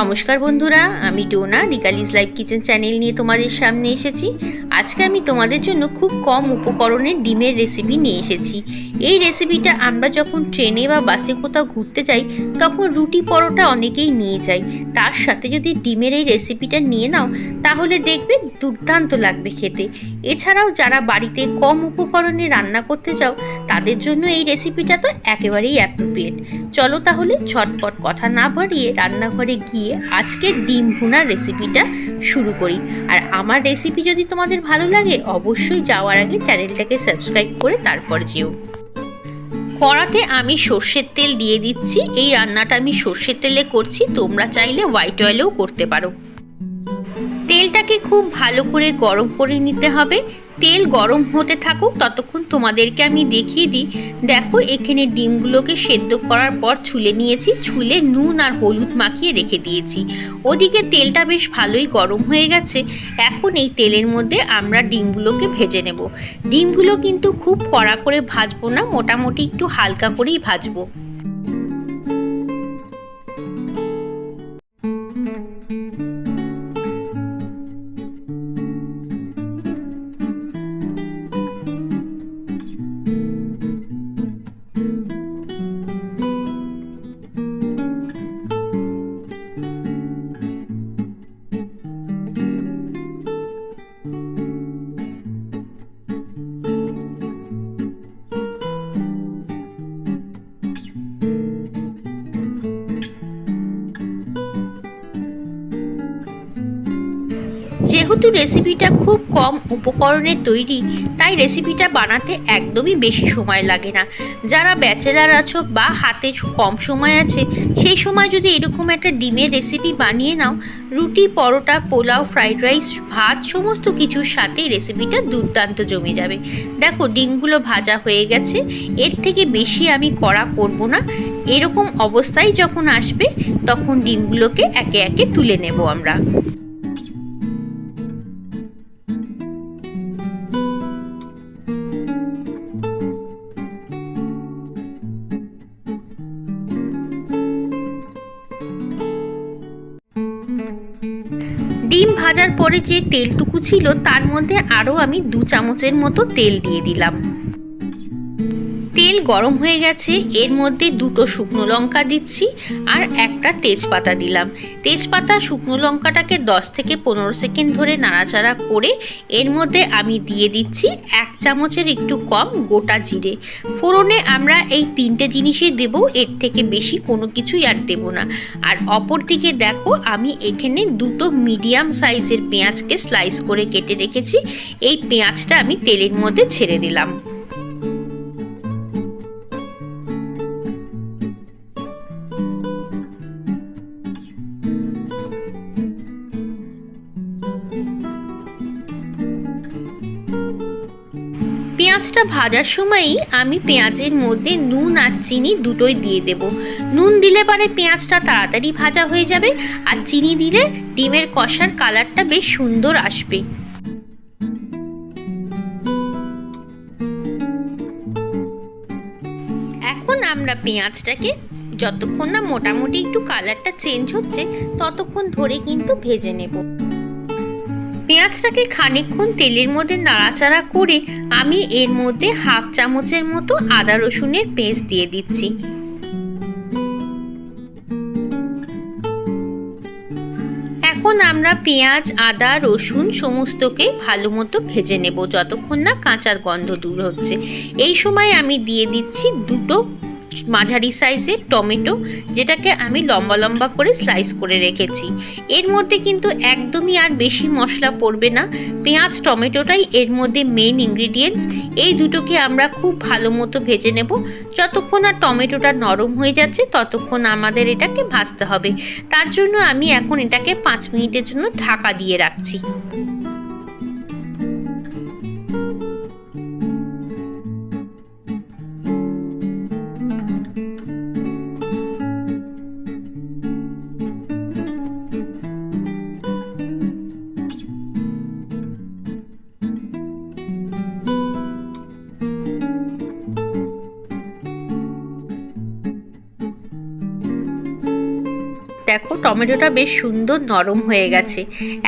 নমস্কার বন্ধুরা, আমি ডোনা ডিকালিস লাইভ কিচেন চ্যানেল নিয়ে তোমাদের সামনে এসেছি। আজকে আমি তোমাদের জন্য খুব কম উপকরণের ডিমের রেসিপি নিয়ে এসেছি। এই রেসিপিটা আমরা যখন ট্রেনে বা বাসে কোথাও ঘুরতে যাই, তখন রুটি পরোটা অনেকেই নিয়ে যাই তার সাথে যদি ডিমের এই রেসিপিটা নিয়ে নাও তাহলে দেখবে দুর্দান্ত লাগবে খেতে। এছাড়াও যারা বাড়িতে কম উপকরণে রান্না করতে চাও, তাদের জন্য এই রেসিপিটা তো একেবারেই অ্যাপ্রোপ্রিয়েট চলো তাহলে ঝটপট কথা না বাড়িয়ে রান্নাঘরে গিয়ে আজকের ডিম ভুনার রেসিপিটা শুরু করি। আর আমার রেসিপি যদি তোমাদের ভালো লাগে, অবশ্যই যাওয়ার আগে চ্যানেলটাকে সাবস্ক্রাইব করে তারপর যেও। কড়াতে আমি সর্ষের তেল দিয়ে দিচ্ছি। এই রান্নাটা আমি সর্ষের তেলে করছি, তোমরা চাইলে হোয়াইট অয়েলেও করতে পারো। তেলটাকে খুব ভালো করে গরম করে নিতে হবে। তেল গরম হতে থাকুক, ততক্ষণ তোমাদেরকে আমি দেখিয়ে দিই। দেখো, এখানে ডিমগুলোকে সেদ্ধ করার পর ছুলে নিয়েছি। ছুলে নুন আর হলুদ মাখিয়ে রেখে দিয়েছি। ওদিকে তেলটা বেশ ভালোই গরম হয়ে গেছে। এখন এই তেলের মধ্যে আমরা ডিমগুলোকে ভেজে নেব। ডিমগুলো কিন্তু খুব কড়া করে ভাজবো না, মোটামুটি একটু হালকা করেই ভাজবো। যেহেতু রেসিপিটা খুব কম উপকরণে তৈরি, তাই রেসিপিটা বানাতে একদমই বেশি সময় লাগে না। যারা ব্যাচেলার আছো বা হাতে কম সময় আছে, সেই সময় যদি এরকম একটা ডিমের রেসিপি বানিয়ে নাও, রুটি, পরোটা, পোলাও ফ্রাইড রাইস ভাত, সমস্ত কিছুর সাথে রেসিপিটা দুর্দান্ত জমে যাবে। দেখো, ডিমগুলো ভাজা হয়ে গেছে, এর থেকে বেশি আমি কড়া করব না। এরকম অবস্থায় যখন আসবে, তখন ডিমগুলোকে একে একে তুলে নেব আমরা। ডিম ভাজার পরে যে তেলটুকু ছিল, তার মধ্যে আরও আমি দু চামচের মতো তেল দিয়ে দিলাম। তেল গরম হয়ে গেছে, এর মধ্যে দুটো শুকনো লঙ্কা দিচ্ছি আর একটা তেজপাতা দিলাম। তেজপাতা, শুকনো লঙ্কাটাকে দশ থেকে পনেরো সেকেন্ড ধরে নাড়াচাড়া করে এর মধ্যে আমি দিয়ে দিচ্ছি এক চামচের একটু কম গোটা জিরে। ফোড়নে আমরা এই তিনটে জিনিসই দেব, এর থেকে বেশি কোনো কিছুই আর দেব না। আর অপর দিকে দেখো, আমি এখানে দুটো মিডিয়াম সাইজের পেঁয়াজকে স্লাইস করে কেটে রেখেছি, এই পেঁয়াজটা আমি তেলের মধ্যে ছেড়ে দিলাম। পেঁয়াজটা ভাজার সময়ই আমি পেঁয়াজের মধ্যে নুন আর চিনি দুটোই দিয়ে দেব। নুন দিলে পরে পেঁয়াজটা তাড়াতাড়ি ভাজা হয়ে যাবে আর চিনি দিলে ডিমের কষার কালারটা বেশ সুন্দর আসবে। এখন আমরা পেঁয়াজটাকে যতক্ষণ না মোটামুটি একটু কালারটা চেঞ্জ হচ্ছে, ততক্ষণ ধরে কিন্তু ভেজে নেব। পেঁয়াজটাকে খানিকক্ষণ তেলের মধ্যে নাড়াচাড়া করে আমি এর মধ্যে হাফ চামচের মতো আদা রসুনের পেস্ট দিয়ে দিচ্ছি। এখন আমরা পেঁয়াজ, আদা, রসুন সমস্তকে ভালো মতো ভেজে নেব, যতক্ষণ না কাঁচার গন্ধ দূর হচ্ছে। এই সময় আমি দিয়ে দিচ্ছি দুটো মাঝারি সাইজের টমেটো, যেটাকে আমি লম্বা লম্বা করে স্লাইস করে রেখেছি। এর মধ্যে কিন্তু একদমই আর বেশি মশলা পড়বে না। পেঁয়াজ, টমেটোটাই এর মধ্যে মেন ইনগ্রিডিয়েন্টস এই দুটোকে আমরা খুব ভালো মতো ভেজে নেব। যতক্ষণ আর টমেটোটা নরম হয়ে যাচ্ছে, ততক্ষণ আমাদের এটাকে ভাজতে হবে। তার জন্য আমি এখন এটাকে পাঁচ মিনিটের জন্য ঢাকা দিয়ে রাখছি। দেখো, টমেটোটা বেশ সুন্দর নরম হয়ে গেছে।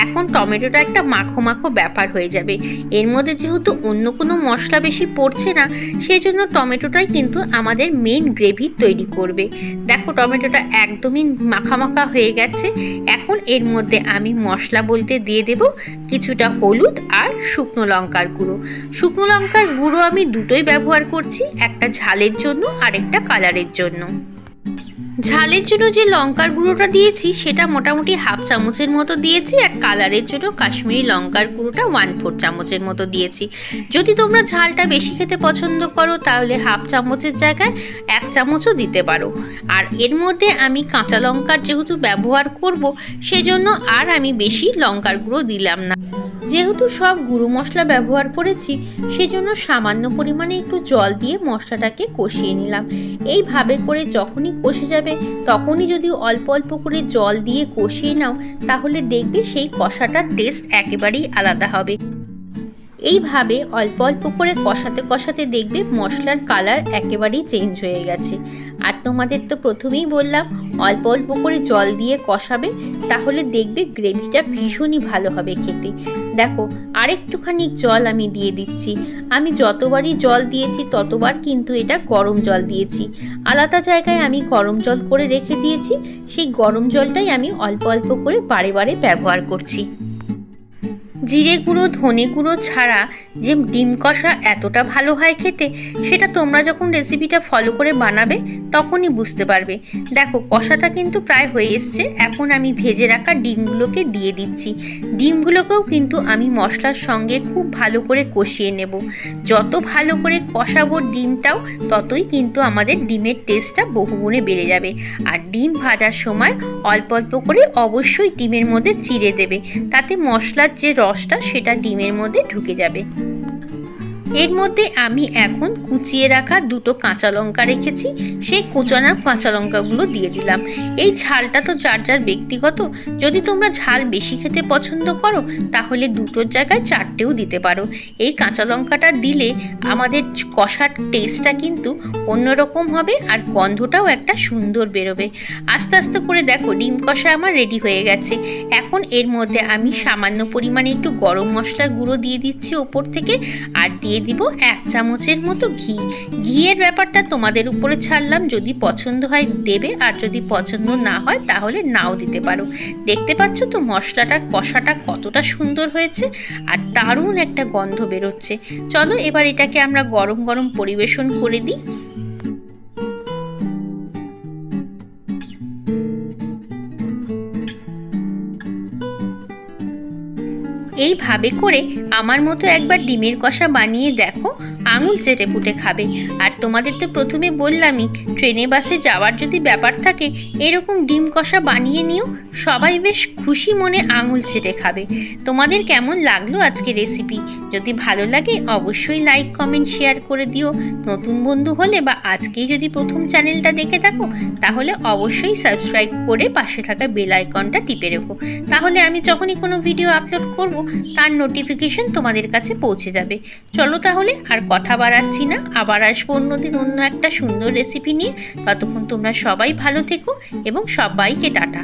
এখন টমেটোটা একটা মাখো মাখো ব্যাপার হয়ে যাবে। এর মধ্যে যেহেতু অন্য কোনো মশলা বেশি পড়ছে না সেই জন্য টমেটোটাই কিন্তু আমাদের মেন গ্রেভি তৈরি করবে। দেখো, টমেটোটা একদমই মাখা মাখা হয়ে গেছে। এখন এর মধ্যে আমি মশলা বলতে দিয়ে দেব কিছুটা হলুদ আর শুকনো লঙ্কার গুঁড়ো। শুকনো লঙ্কার গুঁড়ো আমি দুটোই ব্যবহার করছি, একটা ঝালের জন্য আর একটা কালারের জন্য। ঝালের জন্য যে লঙ্কার গুঁড়োটা দিয়েছি, সেটা মোটামুটি হাফ চামচের মতো দিয়েছি আর কালারের জন্য কাশ্মীরি লঙ্কার গুঁড়োটা ওয়ান ফোর চামচের মতো দিয়েছি। যদি তোমরা ঝালটা বেশি খেতে পছন্দ করো, তাহলে হাফ চামচের জায়গায় এক চামচও দিতে পারো। আর এর মধ্যে আমি কাঁচা লঙ্কার যেহেতু ব্যবহার করব, সেজন্য আর আমি বেশি লঙ্কার গুঁড়ো দিলাম না। যেহেতু সব গুঁড়ো মশলা ব্যবহার করেছি, সেজন্য সামান্য পরিমাণে একটু জল দিয়ে মশলাটাকে কষিয়ে নিলাম। এইভাবে করে যখনই কষে যাবে, তখনই যদি অল্প অল্প করে জল দিয়ে কষিয়ে নাও, তাহলে দেখবে সেই কষাটার টেস্ট একেবারেই আলাদা হবে। এইভাবে অল্প অল্প করে কষাতে কষাতে দেখবে মশলার কালার একেবারেই চেঞ্জ হয়ে গেছে। আর তোমাদের তো প্রথমেই বললাম, অল্প অল্প করে জল দিয়ে কষাবে, তাহলে দেখবে গ্রেভিটা ভীষণই ভালো হবে খেতে। দেখো, আরেকটুখানি জল আমি দিয়ে দিচ্ছি। আমি যতবারই জল দিয়েছি, ততবার কিন্তু এটা গরম জল দিয়েছি। আলাদা জায়গায় আমি গরম জল করে রেখে দিয়েছি, সেই গরম জলটাই আমি অল্প অল্প করে বারে বারে ব্যবহার করছি। জিরে গুঁড়ো, ধনে গুঁড়ো ছাড়া যে ডিম কষা এতটা ভালো হয় খেতে, সেটা তোমরা যখন রেসিপিটা ফলো করে বানাবে তখনই বুঝতে পারবে। দেখো, কষাটা কিন্তু প্রায় হয়ে এসছে। এখন আমি ভেজে রাখা ডিমগুলোকে দিয়ে দিচ্ছি। ডিমগুলোকেও কিন্তু আমি মশলার সঙ্গে খুব ভালো করে কষিয়ে নেব। যত ভালো করে কষাবো ডিমটাও, ততই কিন্তু আমাদের ডিমের টেস্টটা বহুগুণে বেড়ে যাবে। আর ডিম ভাজার সময় অল্প অল্প করে অবশ্যই ডিমের মধ্যে চিড়ে দেবে। তাতে মশলার যে রসটা, সেটা ডিমের মধ্যে ঢুকে যাবে। এর মধ্যে আমি এখন কুচিয়ে রাখা দুটো কাঁচা লঙ্কা রেখেছি। সেই কুচানো কাঁচা লঙ্কাগুলো দিয়ে দিলাম। এই ঝালটা তো যার যার ব্যক্তিগত। যদি তোমরা ঝাল বেশি খেতে পছন্দ করো, তাহলে দুটোর জায়গায় চারটেও দিতে পারো। এই কাঁচা লঙ্কাটা দিলে আমাদের কষার টেস্টটা কিন্তু অন্যরকম হবে আর গন্ধটাও একটা সুন্দর বেরোবে। আস্তে আস্তে করে দেখো, ডিম কষা আমার রেডি হয়ে গেছে। এখন এর মধ্যে আমি সামান্য পরিমাণে একটু গরম মশলার গুঁড়ো দিয়ে দিচ্ছি ওপর থেকে। আর দিয়ে দিব এক চামচের মতো ঘি। ঘিয়ের ব্যাপারটা তোমাদের উপরে ছাড়লাম। যদি পছন্দ হয় দেবে, আর যদি পছন্দ না হয় তাহলে নাও দিতে পারো। দেখতে পাচ্ছ তো মশলাটা কষাটা কতটা সুন্দর হয়েছে, আর দারুণ একটা গন্ধ বেরোচ্ছে। চলো এবার এটাকে আমরা গরম গরম পরিবেশন করে দিই। এইভাবে করে আমার মতো একবার ডিমের কষা বানিয়ে দেখো আঙুল চেটে পুটে খাবে। আর তোমাদের তো প্রথমে বললামই, ট্রেনে বাসে যাওয়ার যদি ব্যাপার থাকে, এরকম ডিম কষা বানিয়ে নিও, সবাই বেশ খুশি মনে আঙুল চেটে খাবে। তোমাদের কেমন লাগল আজকে রেসিপি যদি ভালো লাগে, অবশ্যই লাইক কমেন্ট শেয়ার করে দিও। নতুন বন্ধু হলে বা আজকেই যদি প্রথম চ্যানেলটা দেখে থাকো, তাহলে অবশ্যই সাবস্ক্রাইব করে পাশে থাকা বেল আইকনটা টিপে রেখো। তাহলে আমি যখনই কোনো ভিডিও আপলোড করব, তার নোটিফিকেশন তোমাদের কাছে পৌঁছে যাবে। চলো তাহলে আর কথা বাড়াচ্ছি না, আবার আসব অন্যদিন অন্য একটা সুন্দর রেসিপি নিয়ে ততক্ষণ তোমরা সবাই ভালো থেকো এবং সবাইকে টাটা।